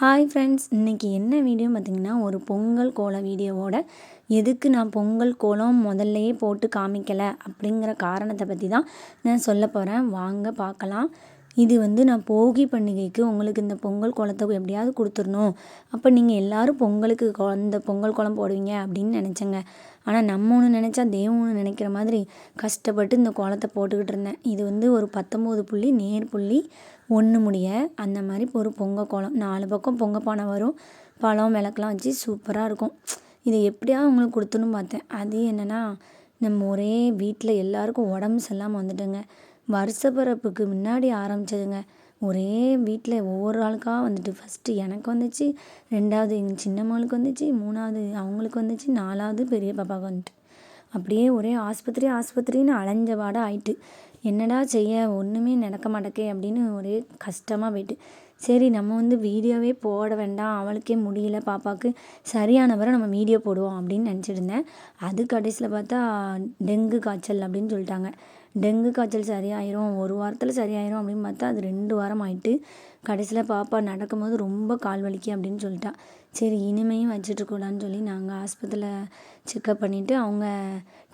Hi friends இன்றைக்கி என்ன video பார்த்திங்கன்னா ஒரு பொங்கல் கோலம் வீடியோவோட எதுக்கு நான் பொங்கல் கோலம் முதல்லையே போட்டு காமிக்கலை அப்படிங்கிற காரணத்தை பற்றி தான் நான் சொல்ல போகிறேன் வாங்க பார்க்கலாம். இது வந்து நான் போகி பண்டிகைக்கு உங்களுக்கு இந்த பொங்கல் கோலத்தை எப்படியாவது கொடுத்துடணும். அப்போ நீங்கள் எல்லோரும் பொங்கலுக்கு இந்த பொங்கல் கோலம் போடுவீங்க அப்படின்னு நினச்சேங்க. ஆனால் நம்ம ஒன்று நினச்சா தெய்வம் ஒன்று நினைக்கிற மாதிரி கஷ்டப்பட்டு இந்த கோலத்தை போட்டுக்கிட்டு இருந்தேன். இது வந்து ஒரு பத்தொம்போது புள்ளி நேர் புள்ளி ஒன்று முடிய அந்த மாதிரி ஒரு பொங்கல் கோலம் நாலு பக்கம் பொங்கல் பானை வரும். பழம் விளக்கெலாம் வச்சு சூப்பராக இருக்கும். இதை எப்படியாவது அவங்களுக்கு கொடுத்துன்னு பார்த்தேன். அது என்னென்னா நம்ம ஒரே வீட்டில் எல்லாருக்கும் உடம்பு சரியில்லாமல் வந்துட்டுங்க. வருஷ பிறப்புக்கு முன்னாடி ஆரம்பித்ததுங்க ஒரே வீட்டில் ஒவ்வொரு ஆளுக்காக வந்துட்டு ஃபஸ்ட்டு எனக்கு வந்துச்சு ரெண்டாவது எங்கள் சின்ன மகளுக்கு வந்துச்சு மூணாவது அவங்களுக்கு வந்துச்சு நாலாவது பெரிய பாப்பாவுக்கு வந்துட்டு. அப்படியே ஒரே ஆஸ்பத்திரி ஆஸ்பத்திரின்னு அலைஞ்ச பாடம் ஆயிட்டு. என்னடா செய்ய ஒன்றுமே நடக்க மாட்டேக்கே அப்படின்னு ஒரே கஷ்டமாக போயிட்டு. சரி நம்ம வந்து வீடியோவே போட வேண்டாம் அவளுக்கே முடியல பாப்பாவுக்கு சரியான வரை நம்ம வீடியோ போடுவோம் அப்படின்னு நினச்சிட்டு இருந்தேன். அது கடைசியில் பார்த்தா டெங்கு காய்ச்சல் அப்படின்னு சொல்லிட்டாங்க. டெங்கு காய்ச்சல் சரியாயிரும் ஒரு வாரத்தில் சரியாயிரும் அப்படின்னு பார்த்தா அது ரெண்டு வாரம் ஆயிட்டு கடைசியில் பாப்பா நடக்கும்போது ரொம்ப கால் வலிக்கு அப்படின்னு சொல்லிட்டா. சரி இனிமேயும் வச்சுட்ருக்கூடான்னு சொல்லி நாங்கள் ஆஸ்பத்திரியில் செக்கப் பண்ணிவிட்டு அவங்க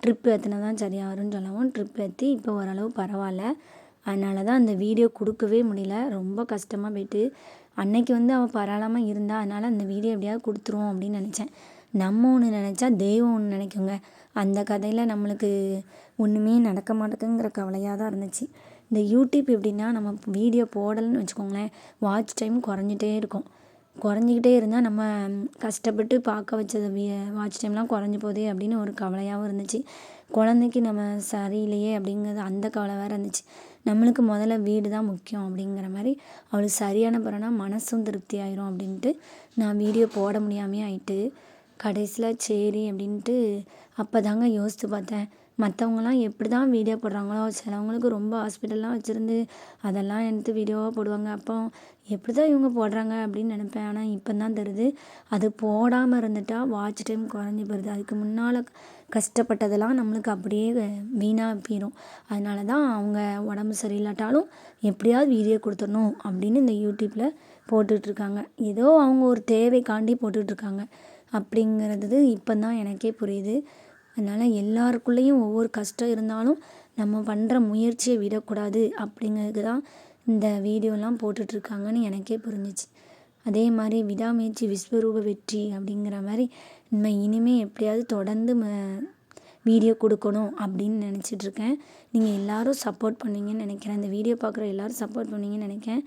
ட்ரிப் ஏற்றினா தான் சரியாக வரும்னு சொல்லவும் ட்ரிப் ஏற்றி இப்போ ஓரளவு பரவாயில்ல. அதனால தான் அந்த வீடியோ கொடுக்கவே முடியல. ரொம்ப கஷ்டமாக போயிட்டு அன்னைக்கு வந்து அவள் பரவாயில்லாமல் இருந்தா அதனால் அந்த வீடியோ எப்படியாவது கொடுத்துருவோம் அப்படின்னு நினச்சேன். நம்ம ஒன்று நினச்சா தெய்வம் ஒன்று நினைக்குங்க. அந்த கதையில் நம்மளுக்கு ஒன்றுமே நடக்க மாட்டேங்குங்கிற கவலையாக தான் இருந்துச்சு. இந்த யூடியூப் எப்படின்னா நம்ம வீடியோ போடலைன்னு வச்சுக்கோங்களேன் வாட்ச் டைம் குறைஞ்சிட்டே இருக்கும். குறைஞ்சிக்கிட்டே இருந்தால் நம்ம கஷ்டப்பட்டு பார்க்க வச்சது வாட்ச் டைம்லாம் குறைஞ்சி போதே அப்படின்னு ஒரு கவலையாகவும் இருந்துச்சு. குழந்தைக்கு நம்ம சரியில்லையே அப்படிங்கிறது அந்த கவலை வேறு இருந்துச்சு. நம்மளுக்கு முதல்ல வீடு தான் முக்கியம் அப்படிங்கிற மாதிரி அவளுக்கு சரியான பிறனா மனசும் திருப்தி ஆயிரும் அப்படின்ட்டு நான் வீடியோ போட முடியாமே ஆயிட்டு கடைசியில் சரி அப்படின்ட்டு அப்போ தாங்க யோசித்து பார்த்தேன். மற்றவங்களாம் எப்படி தான் வீடியோ போடுறாங்களோ சிலவங்களுக்கு ரொம்ப ஹாஸ்பிட்டல்லாம் வச்சுருந்து அதெல்லாம் எடுத்து வீடியோவாக போடுவாங்க. அப்போ எப்படி தான் இவங்க போடுறாங்க அப்படின்னு நினப்பேன். ஆனால் இப்போ தான் தருது அது போடாமல் இருந்துட்டால் வாட்ச் டைம் குறைஞ்சி போயிடுது அதுக்கு முன்னால் கஷ்டப்பட்டதெல்லாம் நம்மளுக்கு அப்படியே வீணாக போயிடும் அதனால தான் அவங்க உடம்பு சரியில்லாட்டாலும் எப்படியாவது வீடியோ கொடுத்துடணும் அப்படின்னு இந்த யூடியூப்பில் போட்டுட்ருக்காங்க ஏதோ அவங்க ஒரு தேவைக்காண்டி போட்டுட்ருக்காங்க அப்படிங்கிறது இப்போ தான் எனக்கே புரியுது. அதனால் எல்லாருக்குள்ளேயும் ஒவ்வொரு கஷ்டம் இருந்தாலும் நம்ம பண்ணுற முயற்சியை விடக்கூடாது அப்படிங்கிறதுக்கு தான் இந்த வீடியோலாம் போட்டுட்ருக்காங்கன்னு எனக்கே புரிஞ்சிச்சு. அதே மாதிரி விடாமுயற்சி விஸ்வரூப வெற்றி அப்படிங்கிற மாதிரி நம்ம இனிமேல் எப்படியாவது தொடர்ந்து ம வீடியோ கொடுக்கணும் அப்படின்னு நினச்சிட்ருக்கேன். நீங்கள் எல்லோரும் சப்போர்ட் பண்ணுவீங்கன்னு நினைக்கிறேன். இந்த வீடியோ பார்க்குற எல்லோரும் சப்போர்ட் பண்ணுவீங்கன்னு நினைக்கிறேன்.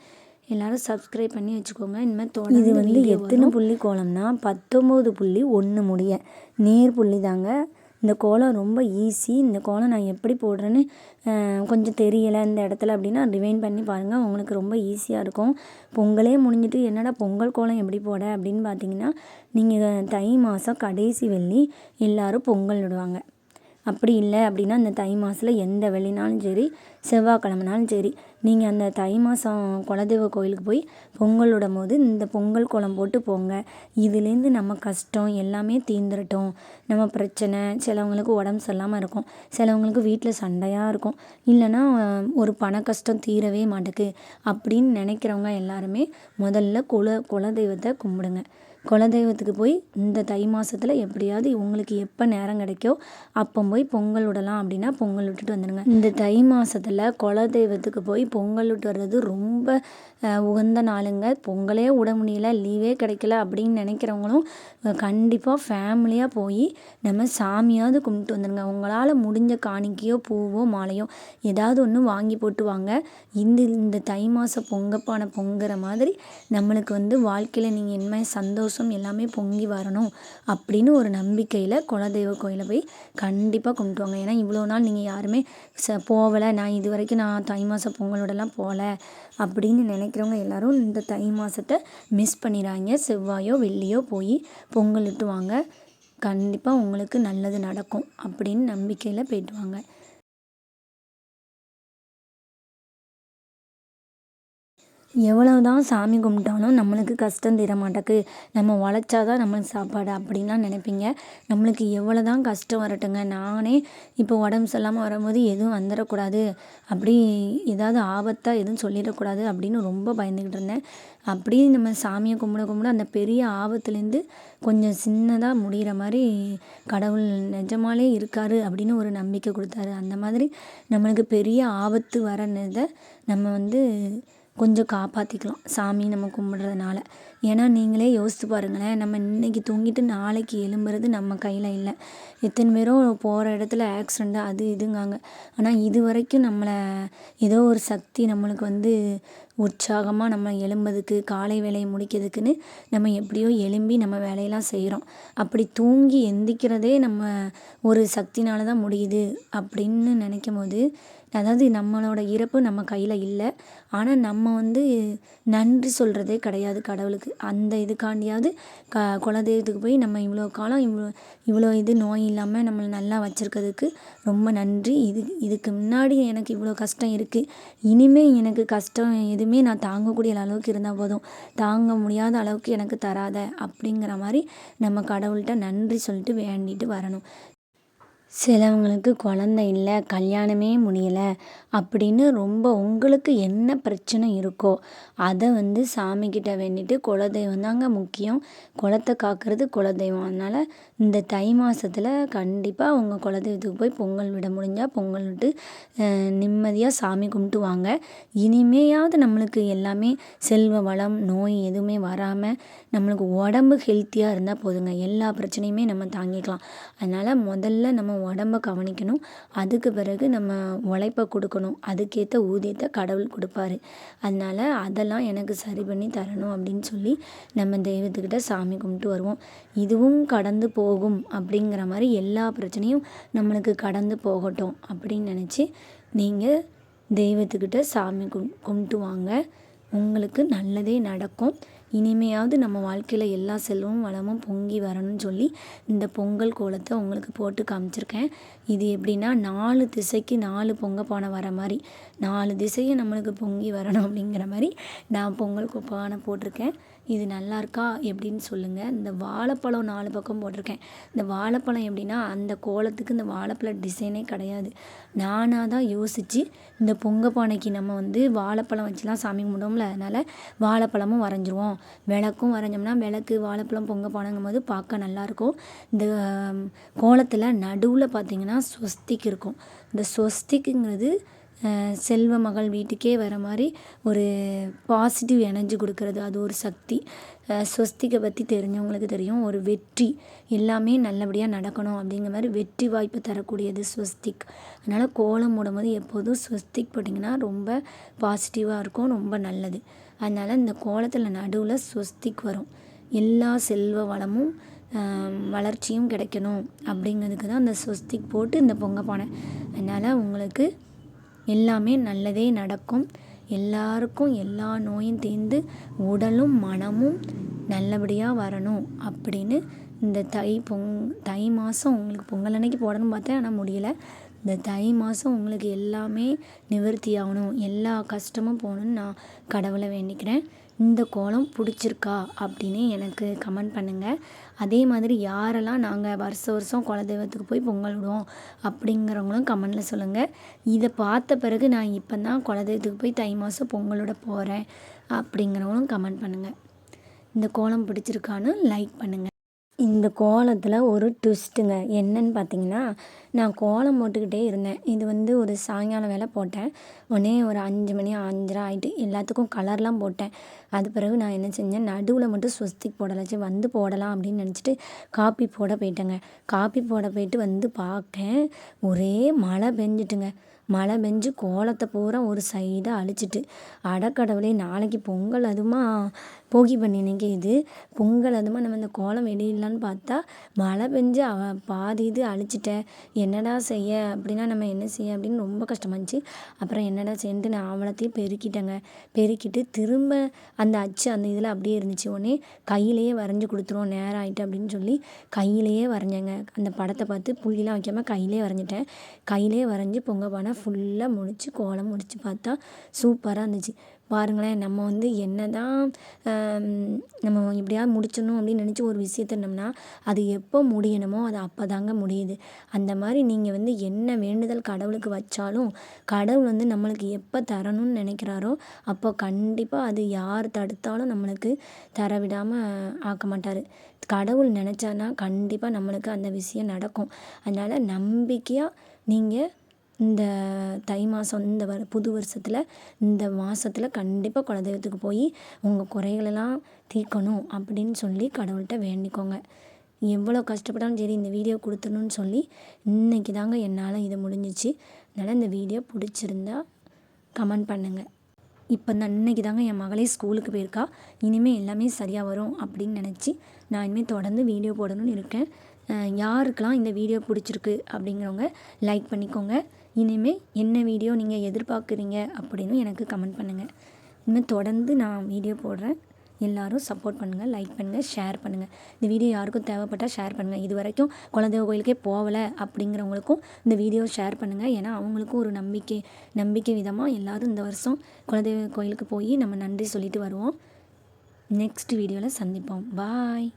எல்லோரும் சப்ஸ்கிரைப் பண்ணி வச்சுக்கோங்க. இனிமேல் தொடர்ந்து இது வந்து எத்தனை புள்ளி கோலம்னா பத்தொம்போது புள்ளி ஒன்று முடிய. நேர் புள்ளி தாங்க. இந்த கோலம் ரொம்ப ஈஸி இந்த கோலம் நான் எப்படி போடுறேன்னு கொஞ்சம் தெரியலை. இந்த இடத்துல அப்படின்னா ரிவைன் பண்ணி பாருங்கள் உங்களுக்கு ரொம்ப ஈஸியாக இருக்கும். பொங்கலே முடிஞ்சிட்டு என்னடா பொங்கல் கோலம் எப்படி போட அப்படின்னு பார்த்தீங்கன்னா நீங்கள் தை மாதம் கடைசி வெள்ளி எல்லோரும் பொங்கல் விடுவாங்க அப்படி இல்லை அப்படின்னா அந்த தை மாதத்தில் எந்த வெள்ளினாலும் சரி செவ்வாய்க்கிழமனாலும் சரி நீங்கள் அந்த தை மாதம் குலதெய்வ கோயிலுக்கு போய் பொங்கல் போது இந்த பொங்கல் கோலம் போட்டு போங்க. இதுலேருந்து நம்ம கஷ்டம் எல்லாமே தீர்ந்துரட்டும். நம்ம பிரச்சனை சிலவங்களுக்கு உடம்பு சரியில்லாமல் இருக்கும். சிலவங்களுக்கு வீட்டில் சண்டையாக இருக்கும். இல்லைன்னா ஒரு பண கஷ்டம் தீரவே மாட்டேக்கு. அப்படின்னு நினைக்கிறவங்க எல்லாருமே முதல்ல குல குலதெய்வத்தை கும்பிடுங்க. குலதெய்வத்துக்கு போய் இந்த தை மாதத்தில் எப்படியாவது உங்களுக்கு எப்போ நேரம் கிடைக்கோ அப்போ போய் பொங்கல் விடலாம் அப்படின்னா பொங்கல் விட்டுட்டு வந்துடுங்க இந்த தை மாதத்தில் குலதெய்வத்துக்கு போய் பொங்கல் விட்டு வர்றது ரொம்ப உகந்த நாளுங்க. பொங்கலே விட முடியல லீவே கிடைக்கல அப்படின்னு நினைக்கிறவங்களும் கண்டிப்பாக ஃபேமிலியாக போய் நம்ம சாமியாவது கும்பிட்டு வந்துடுங்க உங்களால் முடிஞ்ச காணிக்கையோ பூவோ மாலையோ ஏதாவது ஒன்று வாங்கி போட்டு வாங்க. இந்த இந்த தை மாதம் பொங்கப்பான பொங்குற மாதிரி நம்மளுக்கு வந்து வாழ்க்கையில் நீங்கள் என்ன சந்தோஷம் எல்லாமே பொங்கி வரணும் அப்படின்னு ஒரு நம்பிக்கையில் குலதெய்வ கோயிலை போய் கண்டிப்பாக கும்பிட்டு வாங்க. ஏன்னா இவ்வளோ நாள் நீங்கள் யாருமே ச போகலை நான் இது வரைக்கும் நான் தை மாதம் பொங்கலோடலாம் போகல அப்படின்னு நினைக்கிறவங்க எல்லோரும் இந்த தை மாதத்தை மிஸ் பண்ணிடுறாங்க செவ்வாயோ வெள்ளியோ போய் பொங்கல் இட்டு வாங்க. கண்டிப்பாக உங்களுக்கு நல்லது நடக்கும் அப்படின்னு நம்பிக்கையில் போயிட்டு வாங்க. எவ்வளோ தான் சாமி கும்பிட்டாலும் நம்மளுக்கு கஷ்டம் தீர மாட்டேக்கு. நம்ம உழைச்சா தான் நம்மளுக்கு சாப்பாடு அப்படின்லாம் நினைப்பீங்க. நம்மளுக்கு எவ்வளோ தான் கஷ்டம் வரட்டுங்க. நானே இப்போ உடம்பு சரியில்லாமல் வரும்போது எதுவும் வந்துடக்கூடாது அப்படி ஏதாவது ஆபத்தாக எதுவும் சொல்லிடக்கூடாது அப்படின்னு ரொம்ப பயந்துக்கிட்டு இருந்தேன். அப்படியே நம்ம சாமியை கும்பிட கும்பிட அந்த பெரிய ஆபத்துலேருந்து கொஞ்சம் சின்னதாக முடிகிற மாதிரி கடவுள் நிஜமாலே இருக்கார் அப்படின்னு ஒரு நம்பிக்கை கொடுத்தாரு. அந்த மாதிரி நம்மளுக்கு பெரிய ஆபத்து வரனதை நம்ம வந்து கொஞ்சம் காப்பாற்றிக்கலாம் சாமி நம்ம கும்பிட்றதுனால. ஏன்னா நீங்களே யோசித்து பாருங்களேன் நம்ம இன்றைக்கி தூங்கிட்டு நாளைக்கு எழும்புறது நம்ம கையில் இல்லை. எத்தனை பேரோ போகிற இடத்துல ஆக்சிடெண்ட்டு அது இதுங்காங்க. ஆனால் இது வரைக்கும் நம்மளை ஏதோ ஒரு சக்தி நம்மளுக்கு வந்து உற்சாகமாக நம்ம எழும்புறதுக்கு காலை வேலையை முடிக்கிறதுக்குன்னு நம்ம எப்படியோ எழும்பி நம்ம வேலையெல்லாம் செய்கிறோம் அப்படி தூங்கி எந்திரிக்கிறதே நம்ம ஒரு சக்தினால தான் முடியுது அப்படின்னு நினைக்கும் போது அதாவது நம்மளோட இறப்பு நம்ம கையில் இல்லை. ஆனால் நம்ம வந்து நன்றி சொல்கிறதே கிடையாது கடவுளுக்கு. அந்த இதுக்காண்டியாவது க குலதெய்வத்துக்கு போய் நம்ம இவ்வளோ காலம் இவ்வளோ இவ்வளோ இது நோய் இல்லாமல் நம்மளை நல்லா வச்சுருக்கிறதுக்கு ரொம்ப நன்றி. இது இதுக்கு முன்னாடி எனக்கு இவ்வளோ கஷ்டம் இருக்குது இனிமேல் எனக்கு கஷ்டம் எதுவுமே நான் தாங்கக்கூடிய அளவுக்கு இருந்தால் போதும். தாங்க முடியாத அளவுக்கு எனக்கு தராத அப்படிங்கிற மாதிரி நம்ம கடவுள்கிட்ட நன்றி சொல்லிட்டு வேண்டிட்டு வரணும். சிலவங்களுக்கு குழந்த இல்லை கல்யாணமே முடியலை அப்படின்னு ரொம்ப உங்களுக்கு என்ன பிரச்சனை இருக்கோ அதை வந்து சாமிக்கிட்ட வேண்டிட்டு குலதெய்வம் தாங்க முக்கியம். குலத்த காக்கிறது குலதெய்வம். அதனால் இந்த தை மாதத்துல கண்டிப்பாக உங்கள் குலதெய்வத்துக்கு போய் பொங்கல் விட முடிஞ்சால் பொங்கல் விட்டு நிம்மதியாக சாமி கும்பிட்டு வாங்க. இனிமேயாவது நம்மளுக்கு எல்லாமே செல்வ வளம் நோய் எதுவுமே வராமல் நம்மளுக்கு உடம்பு ஹெல்த்தியாக இருந்தால் போதுங்க. எல்லா பிரச்சனையுமே நம்ம தாங்கிக்கலாம். அதனால் முதல்ல நம்ம உடம்ப கவனிக்கணும். அதுக்கு பிறகு நம்ம உழைப்ப கொடுக்கணும். அதுக்கேற்ற ஊதியத்தை கடவுள் கொடுப்பாரு. அதனால் அதெல்லாம் எனக்கு சரி பண்ணி தரணும் அப்படின்னு சொல்லி நம்ம தெய்வத்துக்கிட்ட சாமி கும்பிட்டு வருவோம். இதுவும் கடந்து போகும் அப்படிங்கிற மாதிரி எல்லா பிரச்சனையும் நம்மளுக்கு கடந்து போகட்டும் அப்படின்னு நினச்சி நீங்கள் தெய்வத்துக்கிட்ட சாமி கும் கும்பிட்டு வாங்க. உங்களுக்கு நல்லதே நடக்கும். இனிமையாவது நம்ம வாழ்க்கையில் எல்லா செல்வமும் வளமும் பொங்கி வரணும்னு சொல்லி இந்த பொங்கல் கோலத்தை உங்களுக்கு போட்டு காமிச்சிருக்கேன். இது எப்படின்னா நாலு திசைக்கு நாலு பொங்க பானை வர மாதிரி நாலு திசையும் நம்மளுக்கு பொங்கி வரணும் அப்படிங்கிற மாதிரி நான் பொங்கல் பானை போட்டிருக்கேன். இது நல்லா இருக்கா எப்படின்னு சொல்லுங்கள் இந்த வாழைப்பழம் நாலு பக்கம் போட்டிருக்கேன். இந்த வாழைப்பழம் எப்படின்னா அந்த கோலத்துக்கு இந்த வாழைப்பழ டிசைனே கிடையாது. நானாக தான் யோசித்து இந்த பொங்க பானைக்கு நம்ம வந்து வாழைப்பழம் வச்சுலாம் சாமி கும்பிடுவோம்ல அதனால் வாழைப்பழமும் வரைஞ்சிருவோம். விளக்கும் வரைஞ்சோம்னா விளக்கு வாழைப்பழம் பொங்க பானைங்கும் போது பார்க்க நல்லாயிருக்கும் இந்த கோலத்தில் நடுவில் பார்த்திங்கன்னா ஸ்வஸ்திக் இருக்கும். இந்த ஸ்வஸ்திக்குங்கிறது செல்வ மகள் வீட்டுக்கே வர மாதிரி ஒரு பாசிட்டிவ் எனர்ஜி கொடுக்கறது. அது ஒரு சக்தி. ஸ்வஸ்திகை பற்றி தெரிஞ்சவங்களுக்கு தெரியும். ஒரு வெற்றி. எல்லாமே நல்லபடியாக நடக்கணும் அப்படிங்கிற மாதிரி வெற்றி வாய்ப்பு தரக்கூடியது ஸ்வஸ்திக். அதனால் கோலம் போடும்போது எப்போதும் ஸ்வஸ்திக் போட்டிங்கன்னா ரொம்ப பாசிட்டிவாக இருக்கும் ரொம்ப நல்லது. அதனால் இந்த கோலத்தில் நடுவில் ஸ்வஸ்திக் வரும். எல்லா செல்வ வளமும் வளர்ச்சியும் கிடைக்கணும் அப்படிங்கிறதுக்கு தான் அந்த ஸ்வஸ்திக் போட்டு இந்த பொங்க பானை. அதனால் உங்களுக்கு எல்லாமே நல்லதே நடக்கும். எல்லாருக்கும் எல்லா நோயும் தீர்ந்து உடலும் மனமும் நல்லபடியாக வரணும் அப்படின்னு இந்த தை பொங் தை மாதம் உங்களுக்கு பொங்கல் அன்னைக்கு போடணும்னு பார்த்தேன் ஆனால் முடியலை. இந்த தை மாதம் உங்களுக்கு எல்லாமே நிவர்த்தி ஆகணும். எல்லா கஷ்டமும் போகணுன்னு நான் கடவுளை வேண்டிக்கிறேன். இந்த கோலம் பிடிச்சிருக்கா அப்படின்னு எனக்கு கமெண்ட் பண்ணுங்கள் அதே மாதிரி யாரெல்லாம் நாங்கள் வருஷம் வருஷம் குலதெய்வத்துக்கு போய் பொங்கல் விடுவோம் அப்படிங்கிறவங்களும் கமெண்டில் சொல்லுங்கள் இதை பார்த்த பிறகு நான் இப்போ தான் குலதெய்வத்துக்கு போய் தை மாதம் பொங்கலோட போகிறேன் அப்படிங்கிறவங்களும் கமெண்ட் பண்ணுங்கள் இந்த கோலம் பிடிச்சிருக்கான்னு லைக் பண்ணுங்கள் இந்த கோலத்தில் ஒரு ட்விஸ்ட்டுங்க என்னன்னு பார்த்தீங்கன்னா நான் கோலம் போட்டுக்கிட்டே இருந்தேன். இது வந்து ஒரு சாயங்காலம் வேலை போட்டேன். உடனே ஒரு அஞ்சு மணி அஞ்சரை ஆகிட்டு எல்லாத்துக்கும் கலர்லாம் போட்டேன். அது பிறகு நான் என்ன செஞ்சேன் நடுவில் மட்டும் ஸ்வஸ்திக் போடலாச்சு வந்து போடலாம் அப்படின்னு நினச்சிட்டு காப்பி போட போயிட்டேங்க. காப்பி போட போயிட்டு வந்து பார்க்கேன் ஒரே மழை பெஞ்சிட்டுங்க. மழை பெஞ்சு கோலத்தை பூரா ஒரு சைடாக அழிச்சிட்டு அடக்கடவுளே நாளைக்கு பொங்கல் அதுமா போகி பண்டிகைக்கு இது. பொங்கல் அதுமா நம்ம இந்த கோலம் வெளியிடலான்னு பார்த்தா மழை பெஞ்சு அவ பாதி இது அழிச்சிட்டேன் என்னடா செய்ய? அப்படின்னா நம்ம என்ன செய்ய? அப்படின்னு ரொம்ப கஷ்டமாக இருந்துச்சு. அப்புறம் என்னடா செய்யன்ட்டு நான் அவளத்தையும் பெருக்கிட்டேங்க. பெருக்கிட்டு திரும்ப அந்த அச்சு அந்த இதில் அப்படியே இருந்துச்சு. உடனே கையிலேயே வரைஞ்சி கொடுத்துருவோம் நேரம் ஆகிட்டு அப்படின்னு சொல்லி கையிலேயே வரைஞ்சேங்க. அந்த படத்தை பார்த்து புள்ளிலாம் வைக்காமல் கையிலே வரைஞ்சிட்டேன். கையிலே வரைஞ்சி பொங்க பானை ஃபுல்லாக முடித்து கோலம் முடித்து பார்த்தா சூப்பராக இருந்துச்சு. பாருங்களேன் நம்ம வந்து என்ன தான் நம்ம எப்படியாவது முடிச்சிடணும் அப்படின்னு நினச்சி ஒரு விஷயத்த இருந்தோம்னா அது எப்போ முடியணுமோ அது அப்போ தாங்க முடியுது. அந்த மாதிரி நீங்கள் வந்து என்ன வேண்டுதல் கடவுளுக்கு வச்சாலும் கடவுள் வந்து நம்மளுக்கு எப்போ தரணும்னு நினைக்கிறாரோ அப்போ கண்டிப்பாக அது யார் தடுத்தாலும் நம்மளுக்கு தர விடாமல் ஆக்க மாட்டார். கடவுள் நினச்சானா கண்டிப்பாக நம்மளுக்கு அந்த விஷயம் நடக்கும். அதனால் நம்பிக்கையாக நீங்கள் இந்த தை மாதம் இந்த வர புது வருஷத்தில் இந்த மாதத்துல கண்டிப்பாக குலதெய்வத்துக்கு போய் உங்கள் குறைகளெல்லாம் தீர்க்கணும் அப்படின்னு சொல்லி கடவுள்கிட்ட வேண்டிக்கோங்க. எவ்வளோ கஷ்டப்பட்டாலும் சரி இந்த வீடியோ கொடுத்துடணும்னு சொல்லி இன்றைக்கி தாங்க என்னால் இது முடிஞ்சிச்சு. அதனால் இந்த வீடியோ பிடிச்சிருந்தா கமெண்ட் பண்ணுங்கள் இப்போ இந்த இன்றைக்கி தாங்க என் மகளே ஸ்கூலுக்கு போயிருக்கா. இனிமேல் எல்லாமே சரியாக வரும் அப்படின்னு நினச்சி நான் இனிமேல் தொடர்ந்து வீடியோ போடணும்னு இருக்கேன். யாருக்கெல்லாம் இந்த வீடியோ பிடிச்சிருக்கு அப்படிங்கிறவங்க லைக் பண்ணிக்கோங்க. இனிமேல் என்ன வீடியோ நீங்கள் எதிர்பார்க்குறீங்க அப்படின்னு எனக்கு கமெண்ட் பண்ணுங்கள் இனிமேல் தொடர்ந்து நான் வீடியோ போடுறேன். எல்லோரும் சப்போர்ட் பண்ணுங்கள் லைக் பண்ணுங்கள் ஷேர் பண்ணுங்கள் இந்த வீடியோ யாருக்கும் தேவைப்பட்டால் ஷேர் பண்ணுங்கள் இது வரைக்கும் குலதெய்வ கோயிலுக்கே போகலை அப்படிங்கிறவங்களுக்கும் இந்த வீடியோ ஷேர் பண்ணுங்கள் ஏன்னா அவங்களுக்கும் ஒரு நம்பிக்கை நம்பிக்கை விதமாக எல்லோரும் இந்த வருஷம் குலதெய்வ கோயிலுக்கு போய் நம்ம நன்றி சொல்லிட்டு வருவோம். நெக்ஸ்ட் வீடியோவில் சந்திப்போம். பாய்